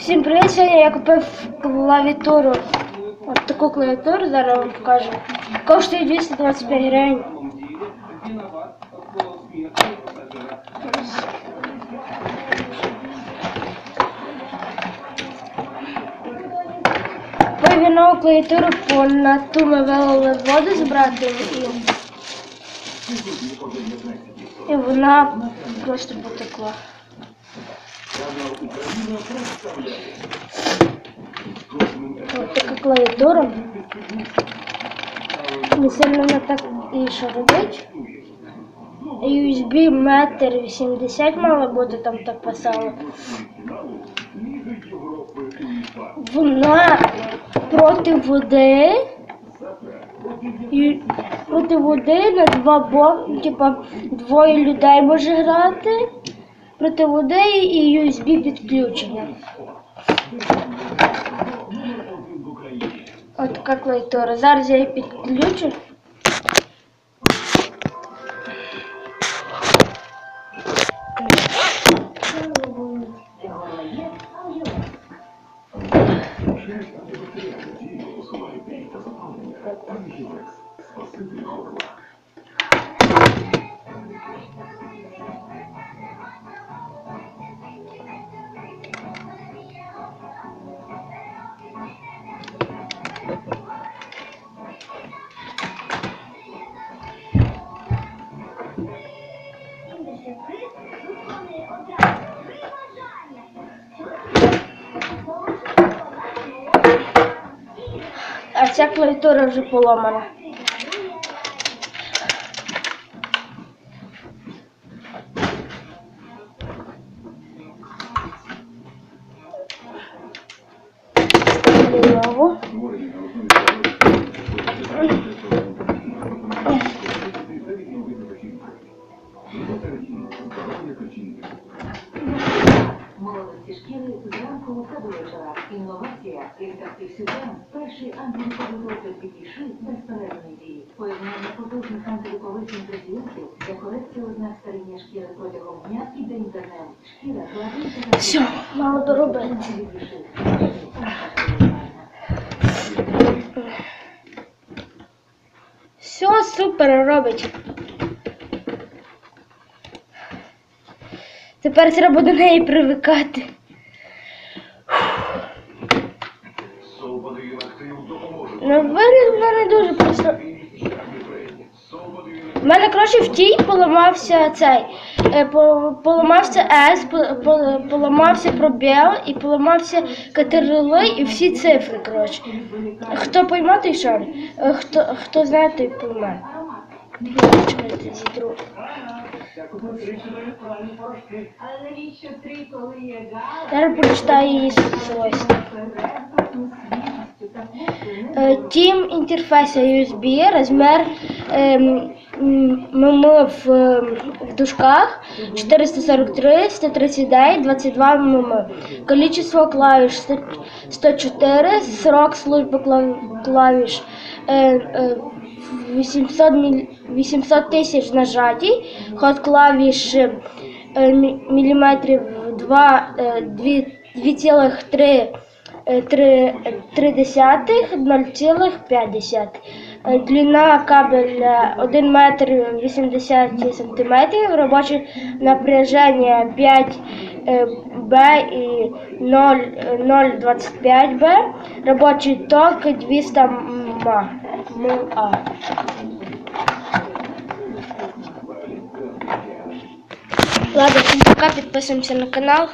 Всім привіт! Сьогодні я купив клавіатуру. От таку клавіатуру, зараз вам покажу. Коштує 225 гривень. Купив нову клавіатуру, бо на ту ми вилили воду з братом і, і вона просто потекла. Ось така клавіатура. Не сильно так і що робить. USB метр 80 мало бути, там так писало. Вона проти води. І проти води на два боки, типа двоє людей може грати. Проти води і USB підключення. От така клавіатура. Зараз я її підключу. А ця клавіатура вже поломана. Нову. Молодості та вечора. Інновація інтактив Сюзен – перший антиліковий розгляд підійшли без перервної дії. Поєднання потужних антилікових інгредієнтів для корекції ознак старіння шкіри протягом дня і день за днем. Шкіра гладенька Все, мало доробити. Все супер робить. Тепер треба до неї привикати. Ну, вигляд мене дуже просто. У мене, коротше, в тій поламався цей. е, Поламався С, по- по- поламався пробіл і поламався катерили і всі цифри, коротше. Хто пойме, той шар. Е, Хто, хто знає, той пойме. Чекайте, зітру. Зараз прочитаю її свойства. Е, Тім інтерфейса USB, розмір ем, ММ в, ем, в дужках 443, 139, 22 ММ. Количество клавиш 104, срок служби клав- клавиш е, е, 800 тисяч нажатій, ход клавіш міліметрів 2, е, 2, 2,3 3, 3 десятих, 0,5. Е, Длина кабеля 1 метр 80 сантиметрів, робоче напряження 5 е, і 0, е, 0,25 Б, робочий ток 200 ма. МА. Ладно, всім пока, підписуємося на канал.